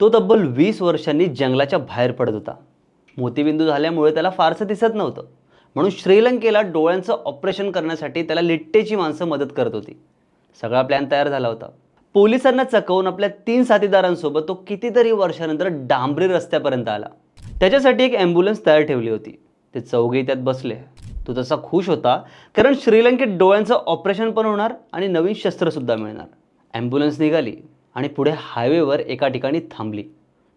तो तब्बल वीस वर्षांनी जंगलाच्या बाहेर पडत होता. मोतीबिंदू झाल्यामुळे त्याला फारसं दिसत नव्हतं. म्हणून श्रीलंकेला डोळ्यांचं ऑपरेशन करण्यासाठी त्याला लिट्टेची माणसं मदत करत होती. सगळा प्लॅन तयार झाला होता. पोलिसांना चकवून आपल्या तीन साथीदारांसोबत तो कितीतरी वर्षानंतर डांबरी रस्त्यापर्यंत आला. त्याच्यासाठी एक ॲम्ब्युलन्स तयार ठेवली होती. ते चौघे त्यात बसले. तो तसा खुश होता कारण श्रीलंकेत डोळ्यांचं ऑपरेशन पण होणार आणि नवीन शस्त्रसुद्धा मिळणार. ॲम्ब्युलन्स निघाली. आणि पुढे हायवेवर एका ठिकाणी थांबली.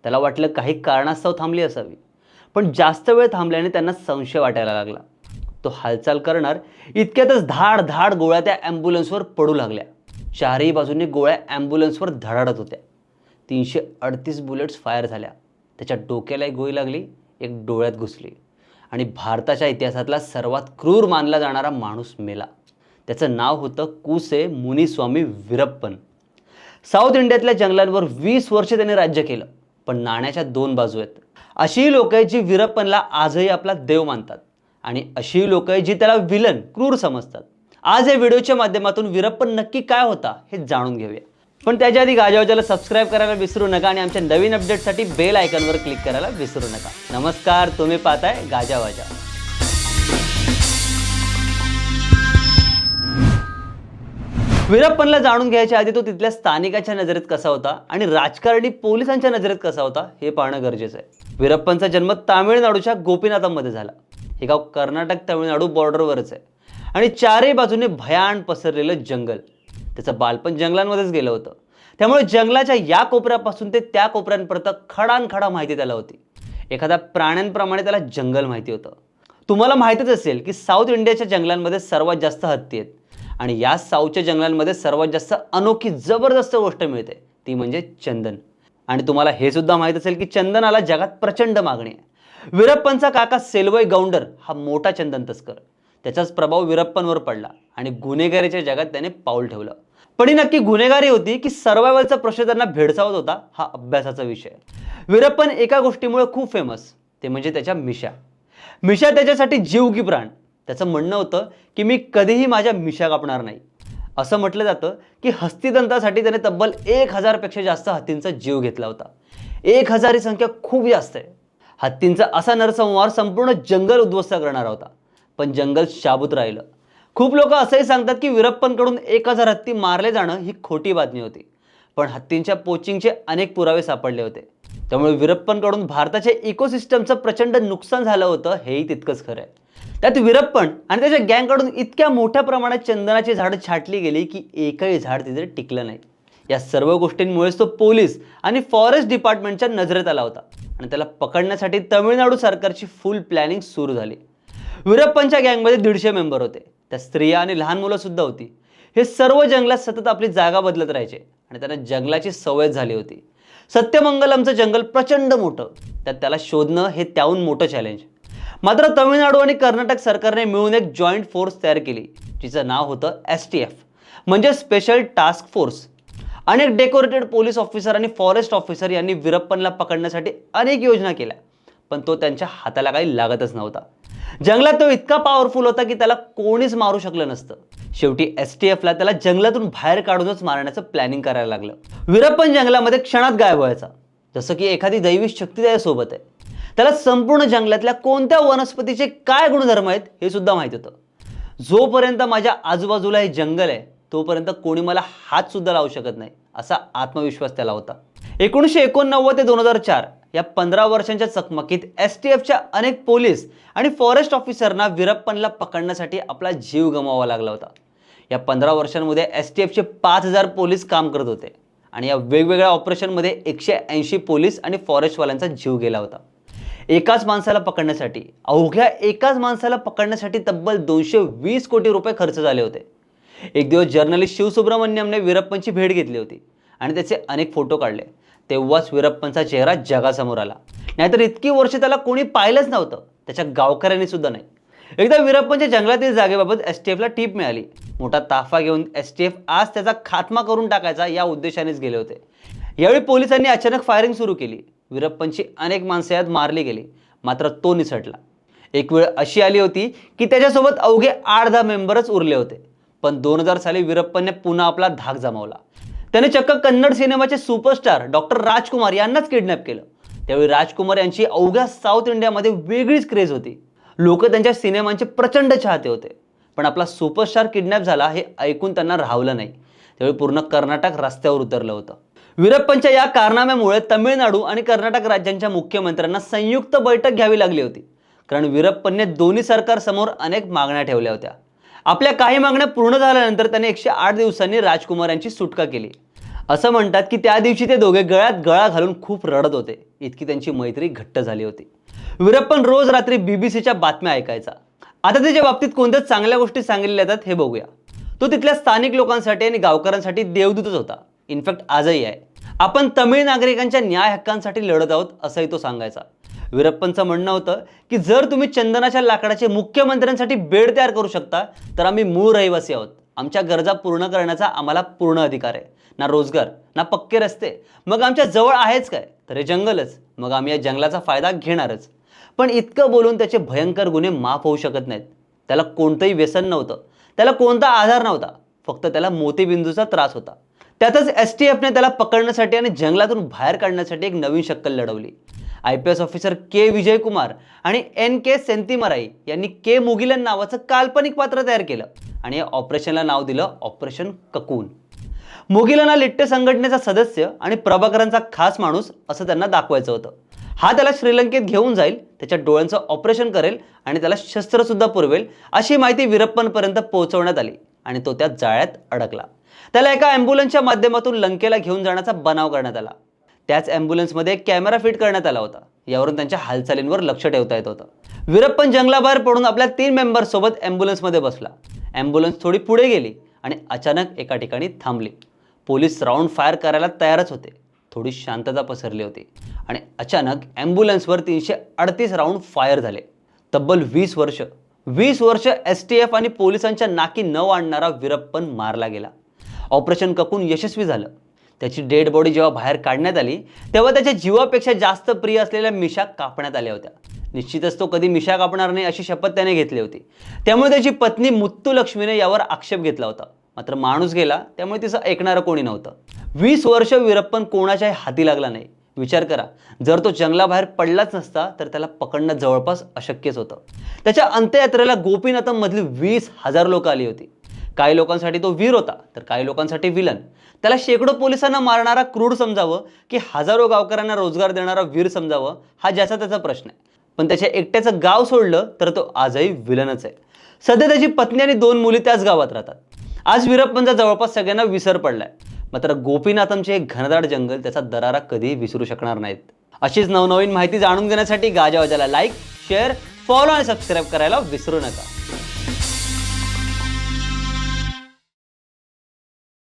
त्याला वाटलं काही कारणास्तव थांबली असावी. पण जास्त वेळ थांबल्याने त्यांना संशय वाटायला लागला. तो हालचाल करणार इतक्यातच धाड धाड गोळ्या त्या ॲम्ब्युलन्सवर पडू लागल्या. चारही बाजूंनी गोळ्या ॲम्ब्युलन्सवर धडाडत होत्या. तीनशे अडतीस बुलेट्स फायर झाल्या. त्याच्या डोक्याला एक गोळी लागली एक डोळ्यात घुसली. आणि भारताच्या इतिहासातला सर्वात क्रूर मानला जाणारा माणूस मेला. त्याचं नाव होतं कुसे मुनिस्वामी विरप्पन. साऊथ इंडियातल्या जंगलांवर वीस वर्ष त्याने राज्य केलं. पण नाण्याच्या दोन बाजू आहेत. अशी लोक आहेत जी विरप्पनला आजही आपला देव मानतात. आणि अशी लोक आहेत जी त्याला विलन क्रूर समजतात. आज या व्हिडिओच्या माध्यमातून विरप्पन नक्की काय होता हे जाणून घेऊया. पण त्याच्या आधी गाजावाजाला सबस्क्राईब करायला विसरू नका आणि आमच्या नवीन अपडेटसाठी बेल आयकॉनवर क्लिक करायला विसरू नका. नमस्कार तुम्ही पाहताय गाजावाजा वीरप्पनला जाणून घ्यायच्या आधी तो तिथल्या स्थानिकाच्या नजरेत कसा होता आणि राजकारणी पोलिसांच्या नजरेत कसा होता हे पाहणं गरजेचं आहे. वीरप्पनचा जन्म तामिळनाडूच्या गोपीनाथामध्ये झाला. हे गाव कर्नाटक तामिळनाडू बॉर्डरवरच आहे. आणि चारही बाजूने भयान पसरलेलं जंगल. त्याचं बालपण जंगलांमध्येच गेलं होतं. त्यामुळे जंगलाच्या या कोपऱ्यापासून ते त्या कोपऱ्यांपर्यंत खडानखडा माहिती त्याला होती. एखाद्या प्राण्यांप्रमाणे त्याला जंगल माहिती होतं. तुम्हाला माहितीच असेल की साऊथ इंडियाच्या जंगलांमध्ये सर्वात जास्त हत्ती आहेत. आणि या सावच्या जंगलांमध्ये सर्वात जास्त अनोखी जबरदस्त गोष्ट मिळते ती म्हणजे चंदन. आणि तुम्हाला हे सुद्धा माहीत असेल की चंदनाला जगात प्रचंड मागणी आहे. विरप्पनचा काका सेल्वय गौंडर हा मोठा चंदन तस्कर. त्याचाच प्रभाव विरप्पनवर पडला आणि गुन्हेगारीच्या जगात त्याने पाऊल ठेवलं. पण ही नक्की गुन्हेगारी होती की सर्वायवलचा प्रश्न त्यांना भेडसावत होता हा अभ्यासाचा विषय. विरप्पन एका गोष्टीमुळे खूप फेमस ते म्हणजे त्याच्या मिशा मिशा त्याच्यासाठी जीव की प्राण त्याचं म्हणणं होतं की मी कधीही माझ्या मिशा कापणार नाही. असं म्हटलं जातं की हस्तिदंतासाठी त्याने तब्बल एक हजारपेक्षा जास्त हत्तींचा जीव घेतला होता. एक हजार ही संख्या खूप जास्त आहे. हत्तींचा असा नरसंहार संपूर्ण जंगल उद्ध्वस्त करणारा होता. पण जंगल शाबूत राहिलं. खूप लोक असंही सांगतात की विरप्पनकडून एक हजार हत्ती मारले जाणं ही खोटी बातमी होती. पण हत्तींच्या पोचिंगचे अनेक पुरावे सापडले होते. त्यामुळे विरप्पनकडून भारताच्या इकोसिस्टमचं प्रचंड नुकसान झालं होतं हेही तितकंच खरं आहे. त्यात विरप्पण आणि त्याच्या गँगकडून इतक्या मोठ्या प्रमाणात चंदनाची झाडं छाटली गेली की एकही झाड तिथे टिकलं नाही. या सर्व गोष्टींमुळेच तो पोलीस आणि फॉरेस्ट डिपार्टमेंटच्या नजरेत आला होता. आणि त्याला पकडण्यासाठी तमिळनाडू सरकारची फुल प्लॅनिंग सुरू झाली. विरप्पनच्या गँगमध्ये दीडशे मेंबर होते. त्या स्त्रिया आणि लहान मुलं सुद्धा होती. हे सर्व जंगलात सतत आपली जागा बदलत राहायचे. आणि त्यांना जंगलाची सवय झाली होती. सत्यमंगलमचं जंगल प्रचंड मोठं. त्यात त्याला शोधणं हे त्याहून मोठं चॅलेंज मात्र तमिळनाडू आणि कर्नाटक सरकारने मिळून एक जॉईंट फोर्स तयार केली जिचं नाव होतं एस टी एफ म्हणजे स्पेशल टास्क फोर्स अनेक डेकोरेटेड पोलीस ऑफिसर आणि फॉरेस्ट ऑफिसर यांनी विरप्पनला पकडण्यासाठी अनेक योजना केल्या पण तो त्यांच्या हाताला काही लागतच नव्हता. जंगलात तो इतका पॉवरफुल होता की त्याला कोणीच मारू शकलं नसतं. शेवटी एस टी एफला त्याला जंगलातून बाहेर काढूनच मारण्याचं प्लॅनिंग करायला लागलं. विरप्पन जंगलामध्ये क्षणात गायब व्हायचा. जसं की एखादी दैवी शक्ती त्याच्यासोबत आहे. त्याला संपूर्ण जंगलातल्या कोणत्या वनस्पतीचे काय गुणधर्म आहेत हे सुद्धा माहीत होतं. जोपर्यंत माझ्या आजूबाजूला हे जंगल आहे तोपर्यंत कोणी मला हात सुद्धा लावू शकत नाही असा आत्मविश्वास त्याला होता. एकोणीसशे एकोणनव्वद ते दोन हजार चार या पंधरा वर्षांच्या चकमकीत एस टी एफच्या अनेक पोलीस आणि फॉरेस्ट ऑफिसरना विरप्पनला पकडण्यासाठी आपला जीव गमावा लागला होता. या पंधरा वर्षांमध्ये एस टी एफचे पाच हजार पोलीस काम करत होते आणि या वेगवेगळ्या ऑपरेशनमध्ये एकशे ऐंशी पोलीस आणि फॉरेस्टवाल्यांचा जीव गेला होता. एकाच माणसाला पकडण्यासाठी अवघ्या एकाच माणसाला पकडण्यासाठी तब्बल दोनशे वीस कोटी रुपये खर्च झाले होते. एक दिवस जर्नलिस्ट शिवसुब्रमण्यमने वीरप्पनची भेट घेतली होती आणि त्याचे अनेक फोटो काढले. तेव्हाच वीरप्पनचा चेहरा जगासमोर आला. नाहीतर इतकी वर्ष त्याला कोणी पाहिलंच नव्हतं. त्याच्या गावकऱ्यांनी सुद्धा नाही. एकदा वीरप्पनच्या जंगलातील जागेबाबत एस टी एफला टीप मिळाली. मोठा ताफा घेऊन एस टी एफ आज त्याचा खात्मा करून टाकायचा या उद्देशानेच गेले होते. यावेळी पोलिसांनी अचानक फायरिंग सुरू केली. वीरप्पनची अनेक माणसे यात मारली गेली. मात्र तो निसटला. एक वेळ अशी आली होती की त्याच्यासोबत अवघे आठ दहा मेंबरच उरले होते. पण दोन हजार साली वीरप्पनने पुन्हा आपला धाक जमावला. त्याने चक्क कन्नड सिनेमाचे सुपरस्टार डॉक्टर राजकुमार यांनाच किडनॅप केलं. त्यावेळी राजकुमार यांची अवघ्या साऊथ इंडियामध्ये वेगळीच क्रेज होती. लोक त्यांच्या सिनेमांचे प्रचंड चाहते होते. पण आपला सुपरस्टार किडनॅप झाला हे ऐकून त्यांना राहवलं नाही. त्यावेळी पूर्ण कर्नाटक रस्त्यावर उतरलं होतं. वीरप्पनच्या या कारनाम्यामुळे तमिळनाडू आणि कर्नाटक राज्यांच्या मुख्यमंत्र्यांना संयुक्त बैठक घ्यावी लागली होती. कारण विरप्पनने दोन्ही सरकारसमोर अनेक मागण्या ठेवल्या होत्या. आपल्या काही मागण्या पूर्ण झाल्यानंतर त्याने एकशे आठ दिवसांनी राजकुमार यांची सुटका केली. असं म्हणतात की त्या दिवशी ते दोघे गळ्यात गळा घालून खूप रडत होते. इतकी त्यांची मैत्री घट्ट झाली होती. वीरप्पन रोज रात्री बीबीसीच्या बातम्या ऐकायचा. आता त्याच्या बाबतीत कोणत्या चांगल्या गोष्टी सांगितल्या जातात हे बघूया. तो तिथल्या स्थानिक लोकांसाठी आणि गावकऱ्यांसाठी देवदूतच होता. इनफॅक्ट आजही आहे. आपण तमिळ नागरिकांच्या न्याय हक्कांसाठी लढत आहोत असंही तो सांगायचा. वीरप्पनचं म्हणणं होतं की जर तुम्ही चंदनाच्या लाकडाचे मुख्यमंत्र्यांसाठी बेड तयार करू शकता तर आम्ही मूळ रहिवासी आहोत. आमच्या गरजा पूर्ण करण्याचा आम्हाला पूर्ण अधिकार आहे. ना रोजगार ना पक्के रस्ते. मग आमच्या जवळ आहेच काय? तर हे जंगलच. मग आम्ही या जंगलाचा फायदा घेणारच. पण इतकं बोलून त्याचे भयंकर गुन्हे माफ होऊ शकत नाहीत. त्याला कोणतंही व्यसन नव्हतं. त्याला कोणता आधार नव्हता. फक्त त्याला मोतीबिंदूचा त्रास होता. त्यातच एस टी एफने त्याला पकडण्यासाठी आणि जंगलातून बाहेर काढण्यासाठी एक नवीन शक्कल लढवली. I P S officer K Vijaykumar आणि एन के सेंतिमराई यांनी के मुगिलन नावाचं काल्पनिक पात्र तयार केलं आणि या ऑपरेशनला नाव दिलं ऑपरेशन ककून. मुगिलना लिट्टे संघटनेचा सदस्य आणि प्रभाकरांचा खास माणूस असं त्यांना दाखवायचं होतं. हा त्याला श्रीलंकेत घेऊन जाईल त्याच्या डोळ्यांचं ऑपरेशन करेल आणि त्याला शस्त्रसुद्धा पुरवेल अशी माहिती वीरप्पनपर्यंत पोहोचवण्यात आली. आणि तो त्या जाळ्यात अडकला. त्याला एका ॲम्ब्युलन्सच्या माध्यमातून लंकेला घेऊन जाण्याचा बनाव करण्यात आला. त्याच ॲम्ब्युलन्समध्ये एक कॅमेरा फिट करण्यात आला होता. यावरून त्यांच्या हालचालींवर लक्ष ठेवता येत होतं. वीरप्पन जंगलाबाहेर पडून आपल्या तीन मेंबर्ससोबत ॲम्ब्युलन्समध्ये बसला. ॲम्ब्युलन्स थोडी पुढे गेली आणि अचानक एका ठिकाणी थांबली. पोलीस राऊंड फायर करायला तयारच होते. थोडी शांतता पसरली होती. आणि अचानक ॲम्ब्युलन्सवर तीनशे अडतीस राऊंड फायर झाले. तब्बल वीस वर्ष वीस वर्ष एस टी एफ आणि पोलिसांच्या नाकी न आणणारा वीरप्पन मारला गेला. ऑपरेशन ककून यशस्वी झालं. त्याची डेड बॉडी जेव्हा बाहेर काढण्यात आली तेव्हा त्याच्या जीवापेक्षा जास्त प्रिय असलेल्या मिशा कापण्यात आल्या होत्या. निश्चितच तो कधी मिशा कापणार नाही अशी शपथ त्याने घेतली होती. त्यामुळे त्याची पत्नी मुत्तू लक्ष्मीने यावर आक्षेप घेतला होता. मात्र माणूस गेला त्यामुळे तिचं ऐकणारं कोणी नव्हतं. वीस वर्ष वीरप्पन कोणाच्याही हाती लागला नाही. विचार करा. जर तो जंगलाबाहेर पडलाच नसता तर त्याला पकडणं जवळपास अशक्यच होतं. त्याच्या अंत्ययात्रेला गोपीनाथमधली वीस हजार लोक आली होती. काही लोकांसाठी तो वीर होता तर काही लोकांसाठी विलन. त्याला शेकडो पोलिसांना मारणारा क्रूड समजावं की हजारो गावकऱ्यांना रोजगार देणारा वीर समजावं हा ज्याचा त्याचा प्रश्न आहे. पण त्याच्या एकट्याचं गाव सोडलं तर तो आजही विलनच आहे. सध्या त्याची पत्नी आणि दोन मुली त्याच गावात राहतात. आज वीरप्पांचा जवळपास सगळ्यांना विसर पडलाय. मात्र गोपीनाथमचे हे घनदाट जंगल त्याचा दरारा कधीही विसरू शकणार नाहीत. अशीच नवनवीन माहिती जाणून घेण्यासाठी गाजावाजाला लाईक शेअर फॉलो आणि सबस्क्राईब करायला विसरू नका.